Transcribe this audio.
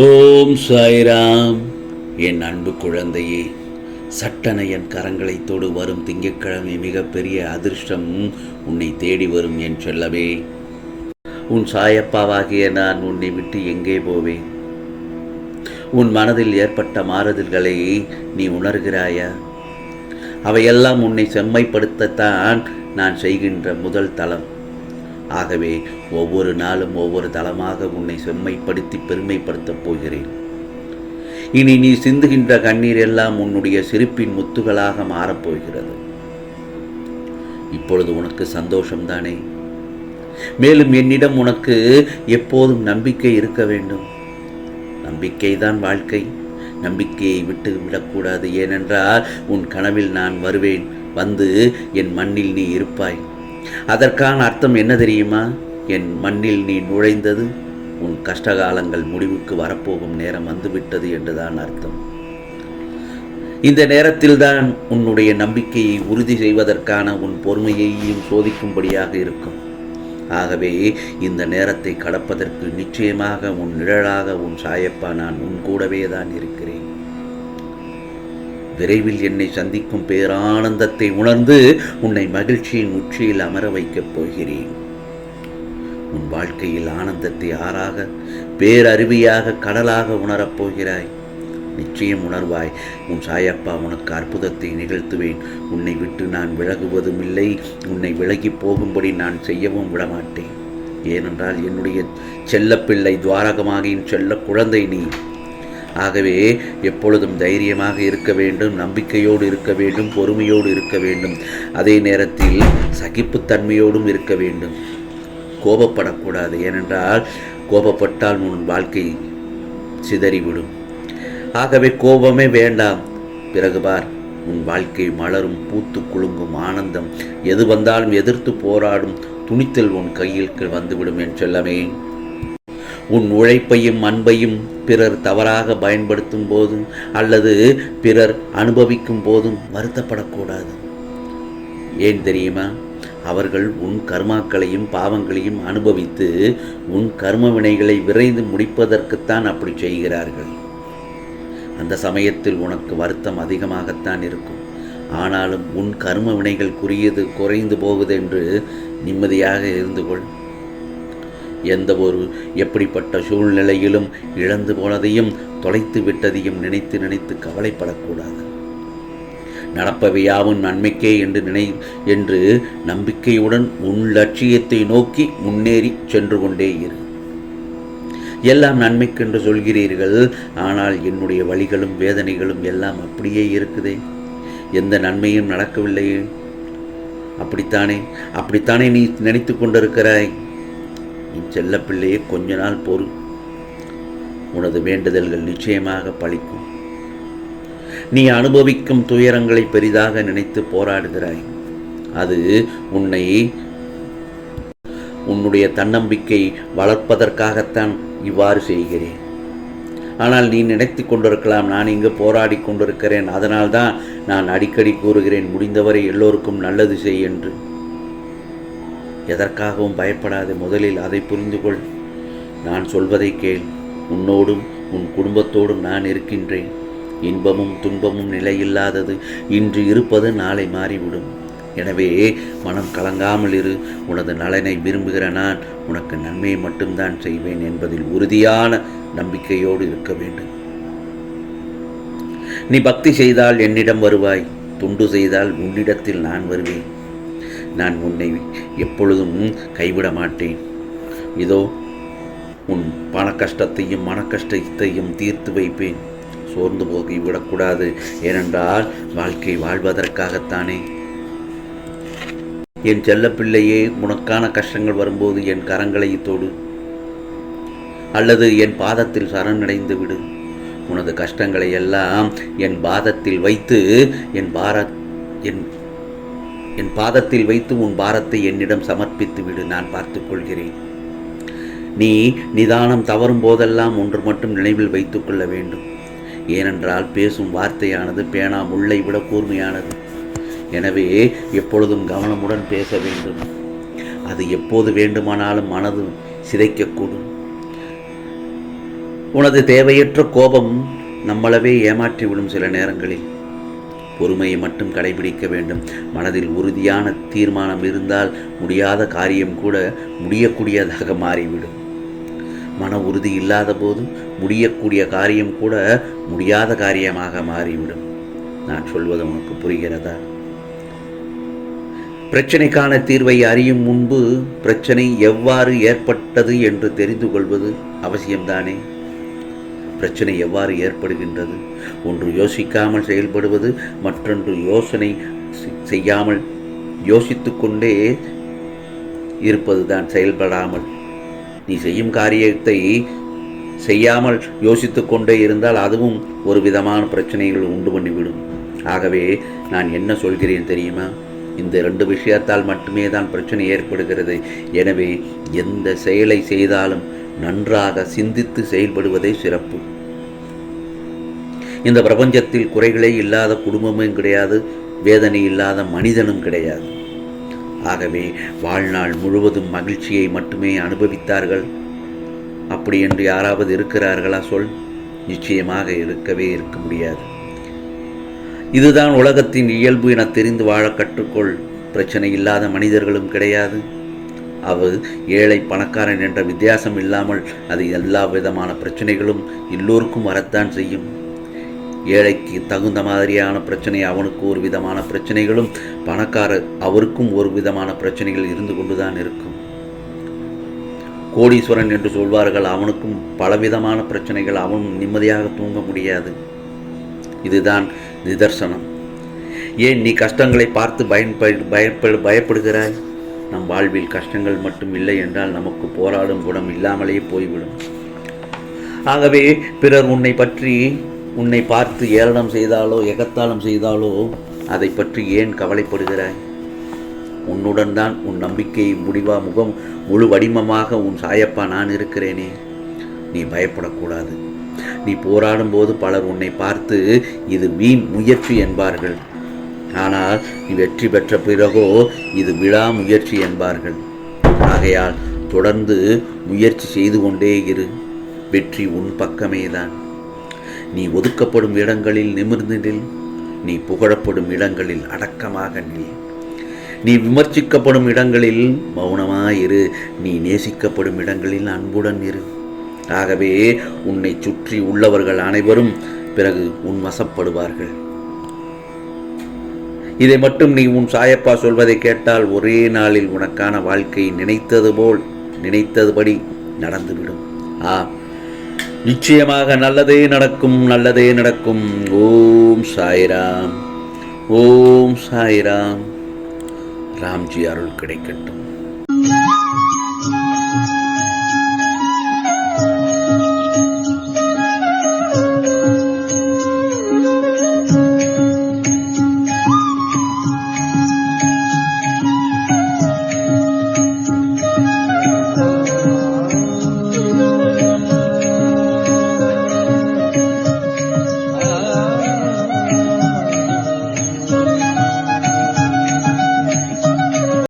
ஓம் சாய்ராம். என் அன்பு குழந்தையே சட்டன என் கரங்களை தொடு வரும் திங்கட்கிழமை மிகப்பெரிய அதிர்ஷ்டம் உன்னை தேடி வரும் என் சொல்லவே உன் சாயப்பாவாகிய நான் உன்னை விட்டு எங்கே போவேன்? உன் மனதில் ஏற்பட்ட மாறுதல்களை நீ உணர்கிறாயா? அவையெல்லாம் உன்னை செம்மைப்படுத்தத்தான் நான் செய்கின்ற முதல் தளம். ஆகவே ஒவ்வொரு நாளும் ஒவ்வொரு தளமாக உன்னை செம்மைப்படுத்தி பெருமைப்படுத்தப் போகிறேன். இனி நீ சிந்துகின்ற கண்ணீர் எல்லாம் உன்னுடைய சிரிப்பின் முத்துகளாக மாறப்போகிறது இப்பொழுது உனக்கு சந்தோஷம்தானே? மேலும் என்னிடம் உனக்கு எப்போதும் நம்பிக்கை இருக்க வேண்டும். நம்பிக்கைதான் வாழ்க்கை. நம்பிக்கையை விட்டு விடக்கூடாது. ஏனென்றால் உன் கனவில் நான் வருவேன். வந்து என் மண்ணில் நீ இருப்பாய். அதற்கான அர்த்தம் என்ன தெரியுமா? என் மண்ணில் நீ நுழைந்தது உன் கஷ்டகாலங்கள் முடிவுக்கு வரப்போகும் நேரம் வந்துவிட்டது என்றுதான் அர்த்தம். இந்த நேரத்தில்தான் உன்னுடைய நம்பிக்கையை உறுதி செய்வதற்கான உன் பொறுமையையும் சோதிக்கும்படியாக இருக்கும். ஆகவே இந்த நேரத்தை கடப்பதற்கு நிச்சயமாக உன் நிழலாக உன் சாயப்பா நான் உன் கூடவே தான் இருக்கிறேன். விரைவில் என்னை சந்திக்கும் பேரானந்தத்தை உணர்ந்து உன்னை மகிழ்ச்சியின் உச்சியில் அமர வைக்கப் போகிறேன். உன் வாழ்க்கையில் ஆனந்தத்தை ஆறாக பேரருவியாக கடலாக உணரப் போகிறாய். நிச்சயம் உணர்வாய். உன் சாயப்பா உனக்கு அற்புதத்தை நிகழ்த்துவேன். உன்னை விட்டு நான் விலகுவதும் இல்லை. உன்னை விலகி போகும்படி நான் செய்யவும் விடமாட்டேன். ஏனென்றால் என்னுடைய செல்லப்பிள்ளை துவாரகமாகியின் செல்ல குழந்தை நீ. ஆகவே எப்பொழுதும் தைரியமாக இருக்க வேண்டும் நம்பிக்கையோடு இருக்க வேண்டும் பொறுமையோடு இருக்க வேண்டும். அதே நேரத்தில் சகிப்புத்தன்மையோடும் இருக்க வேண்டும். கோபப்படக்கூடாது. ஏனென்றால் கோபப்பட்டால் உன் வாழ்க்கை சிதறிவிடும். ஆகவே கோபமே வேண்டாம். பிறகு பார் உன் வாழ்க்கை மலரும் பூத்து குலுங்கும் ஆனந்தம். எது வந்தாலும் எதிர்த்து போராடும் துணித்தல் உன் கையில் வந்துவிடும் என்று செல்லமே. உன் உழைப்பையும் அன்பையும் பிறர் தவறாக பயன்படுத்தும் போதும் அல்லது பிறர் அனுபவிக்கும் போதும் வருத்தப்படக்கூடாது. ஏன் தெரியுமா? அவர்கள் உன் கர்மாக்களையும் பாவங்களையும் அனுபவித்து உன் கர்ம வினைகளை விரைந்து முடிப்பதற்குத்தான் அப்படி செய்கிறார்கள். அந்த சமயத்தில் உனக்கு வருத்தம் அதிகமாகத்தான் இருக்கும். ஆனாலும் உன் கர்ம வினைகள் குறியது குறைந்து போகுதென்று நிம்மதியாக இருந்து கொள். எந்த ஒரு எப்படிப்பட்ட சூழ்நிலையிலும் இழந்து போனதையும் தொலைத்து விட்டதையும் நினைத்து நினைத்து கவலைப்படக்கூடாது. நடப்பவையாவும் நன்மைக்கே என்று நினை என்று நம்பிக்கையுடன் உன் லட்சியத்தை நோக்கி முன்னேறி சென்று கொண்டே இரு. எல்லாம் நன்மைக்கென்று சொல்கிறீர்கள் ஆனால் என்னுடைய வழிகளும் வேதனைகளும் எல்லாம் அப்படியே இருக்குதே. எந்த நன்மையும் நடக்கவில்லையே. அப்படித்தானே? அப்படித்தானே நீ நினைத்து கொண்டிருக்கிறாய்? என் செல்லப்பிள்ளையே கொஞ்ச நாள் பொறு உனது வேண்டுதல்கள் நிச்சயமாக பழிக்கும். நீ அனுபவிக்கும் துயரங்களை பெரிதாக நினைத்து போராடுகிறாய். அது உன்னை உன்னுடைய தன்னம்பிக்கை வளர்ப்பதற்காகத்தான் இவ்வாறு செய்கிறேன். ஆனால் நீ நினைத்து கொண்டிருக்கலாம் நான் இங்கு போராடி கொண்டிருக்கிறேன். அதனால்தான் நான் அடிக்கடி கூறுகிறேன் முடிந்தவரை எல்லோருக்கும் நல்லது செய் என்று. எதற்காகவும் பயப்படாது முதலில் அதை புரிந்து கொள் நான் சொல்வதை கேள். உன்னோடும் உன் குடும்பத்தோடும் நான் இருக்கின்றேன். இன்பமும் துன்பமும் நிலையில்லாதது. இன்று இருப்பது நாளை மாறிவிடும். எனவே மனம் கலங்காமல் இரு. உனது நலனை விரும்புகிற நான் உனக்கு நன்மையை மட்டும்தான் செய்வேன் என்பதில் உறுதியான நம்பிக்கையோடு இருக்க வேண்டும். நீ பக்தி செய்தால் என்னிடம் வருவாய். துண்டு செய்தால் உன்னிடத்தில் நான் வருவேன். நான் உன்னை எப்பொழுதும் கைவிட மாட்டேன். இதோ உன் பண கஷ்டத்தையும் மன கஷ்டத்தையும் தீர்த்து வைப்பேன். சோர்ந்து போகி விடக்கூடாது ஏனென்றால் வாழ்க்கை வாழ்வதற்காகத்தானே. என் செல்லப்பிள்ளையே உனக்கான கஷ்டங்கள் வரும்போது என் கரங்களை தொடு. அல்லது என் பாதத்தில் சரணடைந்து விடு. உனது கஷ்டங்களை எல்லாம் என் பாதத்தில் வைத்து என் பார என் என் பாதத்தில் வைத்து உன் பாரத்தை என்னிடம் சமர்ப்பித்து விடு நான் பார்த்துக் கொள்கிறேன். நீ நிதானம் தவறும் போதெல்லாம் ஒன்று மட்டும் நினைவில் வைத்துக் கொள்ள வேண்டும். ஏனென்றால் பேசும் வார்த்தையானது பேனா முள்ளை விட கூர்மையானது. எனவே எப்பொழுதும் கவனமுடன் பேச வேண்டும். அது எப்போது வேண்டுமானாலும் மனது சிதைக்கக்கூடும். உனது தேவையற்ற கோபம் நம்மளவே ஏமாற்றிவிடும் சில நேரங்களில். பொறுமையை மட்டும் கடைபிடிக்க வேண்டும். மனதில் உறுதியான தீர்மானம் இருந்தால் முடியாத காரியம் கூட முடியக்கூடியதாக மாறிவிடும். மன உறுதி இல்லாத போது முடியக்கூடிய காரியம் கூட முடியாத காரியமாக மாறிவிடும். நான் சொல்வது உனக்கு புரிகிறதா? பிரச்சனைக்கான தீர்வை அறியும் முன்பு பிரச்சனை எவ்வாறு ஏற்பட்டது என்று தெரிந்து கொள்வது அவசியம்தானே? பிரச்சனை எவ்வாறு ஏற்படுகின்றது? ஒன்று யோசிக்காமல் செயல்படுவது மற்றொன்று யோசனை செ- செய்யாமல் யோசித்து கொண்டே இருப்பதுதான் செயல்படாமல். நீ செய்யும் காரியத்தை செய்யாமல் யோசித்து கொண்டே இருந்தால் அதுவும் ஒரு விதமான பிரச்சனைகள் உண்டு பண்ணிவிடும். ஆகவே நான் என்ன சொல்கிறேன் தெரியுமா? இந்த ரெண்டு விஷயத்தால் மட்டுமே தான் பிரச்சனை ஏற்படுகிறது. எனவே எந்த செயலை செய்தாலும் நன்றாக சிந்தித்து செயல்படுவதே சிறப்பு. இந்த பிரபஞ்சத்தில் குறைகளே இல்லாத குடும்பமும் கிடையாது வேதனை இல்லாத மனிதனும் கிடையாது. ஆகவே வாழ்நாள் முழுவதும் மகிழ்ச்சியை மட்டுமே அனுபவித்தார்கள். அப்படி என்று யாராவது இருக்கிறார்களா சொல்? நிச்சயமாக இருக்கவே இருக்க முடியாது. இதுதான் உலகத்தின் இயல்பு என தெரிந்து வாழ கற்றுக்கொள். பிரச்சனை இல்லாத மனிதர்களும் கிடையாது. அவர் ஏழை பணக்காரன் என்ற வித்தியாசம் இல்லாமல் அது எல்லா விதமான பிரச்சனைகளும் எல்லோருக்கும் வரத்தான் செய்யும். ஏழைக்கு தகுந்த மாதிரியான பிரச்சனை அவனுக்கு ஒரு விதமான பிரச்சனைகளும் பணக்காரர் அவருக்கும் ஒரு விதமான பிரச்சனைகள் இருந்து கொண்டுதான் இருக்கும். கோடீஸ்வரன் என்று சொல்வார்கள் அவனுக்கும் பலவிதமான பிரச்சனைகள் அவனும் நிம்மதியாக தூங்க முடியாது. இதுதான் நிதர்சனம். ஏன் நீ கஷ்டங்களை பார்த்து பயன்படு பயப்படு பயப்படுகிறாய்? நம் வாழ்வில் கஷ்டங்கள் மட்டும் இல்லை என்றால் நமக்கு போராடும் குணம் இல்லாமலே போய்விடும். ஆகவே பிறர் உன்னை பற்றி உன்னை பார்த்து ஏளனம் செய்தாலோ எகத்தாளம் செய்தாலோ அதை பற்றி ஏன் கவலைப்படுகிறாய்? உன்னுடன் தான் உன் நம்பிக்கை முடிவா முகம் முழு வடிவமாக உன் சாயப்பா நான் இருக்கிறேனே. நீ பயப்படக்கூடாது. நீ போராடும் போது பலர் உன்னை பார்த்து இது வீண் முயற்சி என்பார்கள். ஆனால் நீ வெற்றி பெற்ற பிறகோ இது விழா முயற்சி என்பார்கள். ஆகையால் தொடர்ந்து முயற்சி செய்து கொண்டே இரு. வெற்றி உன் பக்கமேதான். நீ ஒதுக்கப்படும் இடங்களில் நிமிர்ந்து நில். நீ புகழப்படும் இடங்களில் அடக்கமாக நில். நீ விமர்சிக்கப்படும் இடங்களில் மௌனமாயிரு. நீ நேசிக்கப்படும் இடங்களில் அன்புடன் இரு. ஆகவே உன்னை சுற்றி உள்ளவர்கள் அனைவரும் பிறகு உன் வசப்படுவார்கள். இதை மட்டும் நீ உன் சாயப்பா சொல்வதை கேட்டால் ஒரே நாளில் உனக்கான வாழ்க்கை நினைத்தது போல் நினைத்ததுபடி நடந்துவிடும். ஆ நிச்சயமாக நல்லதே நடக்கும் நல்லதே நடக்கும். ஓம் சாய்ராம் ஓம் சாய்ராம். ராம்ஜி அருள் கிடைக்கட்டும்.